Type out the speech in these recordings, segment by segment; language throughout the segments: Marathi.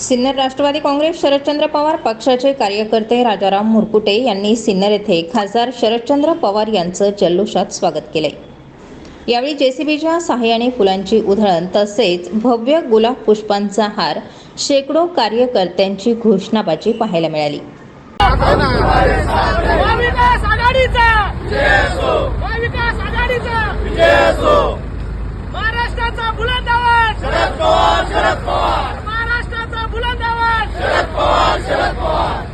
सिन्नर राष्ट्रवादी काँग्रेस शरदचंद्र पवार पक्षाचे कार्यकर्ते राजाराम मुरकुटे यांनी सिन्नर येथे खासदार शरदचंद्र पवार यांचं जल्लोषात स्वागत केले यावेळी जेसीबीच्या सहाय्याने फुलांची उधळण तसेच भव्य गुलाब पुष्पांचा हार शेकडो कार्यकर्त्यांची घोषणाबाजी पाहायला मिळाली महाविकास आघाडीचा महाविकास आघाडीचा महाराष्ट्राचा बुलंद आवाज शरद पवार शरद पवार महाराष्ट्राचा बुलंद आवाज शरद पवार शरद पवार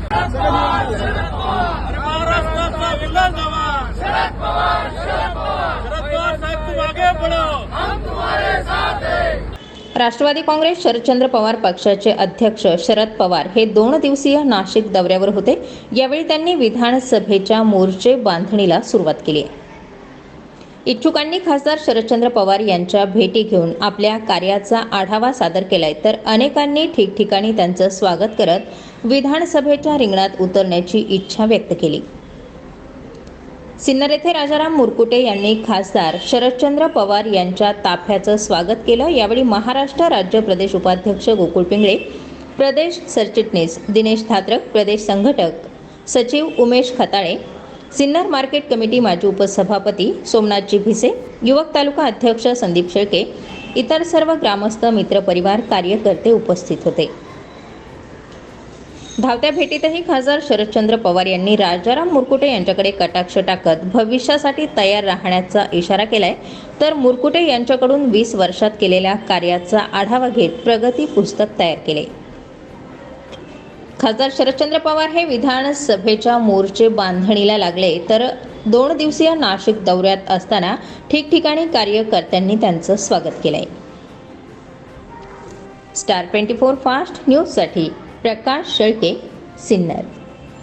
महाराष्ट्राचा बुलंद आवाज शरद पवार शरद पवार शरद पवार साहेब तुम आगे बढ़ो हम तुम्हारे साथ हैं राष्ट्रवादी काँग्रेस शरदचंद्र पवार पक्षाचे अध्यक्ष शरद पवार हे दोन दिवसीय नाशिक दौऱ्यावर होते. यावेळी त्यांनी विधानसभेच्या मोर्चे बांधणीला सुरुवात केली. इच्छुकांनी खासदार शरदचंद्र पवार यांच्या भेटी घेऊन आपल्या कार्याचा आढावा सादर केलाय. तर अनेकांनी ठिकठिकाणी त्यांचं स्वागत करत विधानसभेच्या रिंगणात उतरण्याची इच्छा व्यक्त केली. सिन्नर येथे राजाराम मुरकुटे यांनी खासदार शरदचंद्र पवार यांच्या ताफ्याचं स्वागत केलं. यावेळी महाराष्ट्र राज्य प्रदेश उपाध्यक्ष गोकुळ पिंगळे प्रदेश सरचिटणीस दिनेश थात्रक प्रदेश संघटक सचिव उमेश खताळे सिन्नर मार्केट कमिटी माजी उपसभापती सोमनाथजी भिसे युवक तालुका अध्यक्ष संदीप शेळके इतर सर्व ग्रामस्थ मित्रपरिवार कार्यकर्ते उपस्थित होते. धावत्या भेटीतही खासदार शरदचंद्र पवार यांनी राजाराम मुरकुटे यांच्याकडे कटाक्ष टाकत भविष्यासाठी तयार राहण्याचा इशारा केलाय. तर मुरकुटे यांच्याकडून वीस वर्षात केलेल्या कार्याचा आढावा घेत प्रगती पुस्तक तयार केले. खासदार शरदचंद्र पवार हे विधानसभेच्या मोर्चे बांधणीला लागले. तर दोन दिवसीय नाशिक दौऱ्यात असताना ठिकठिकाणी कार्यकर्त्यांनी त्यांचं स्वागत केलंय. स्टार ट्वेंटी फोर फास्ट न्यूजसाठी प्रकाश शेळके सिन्नर.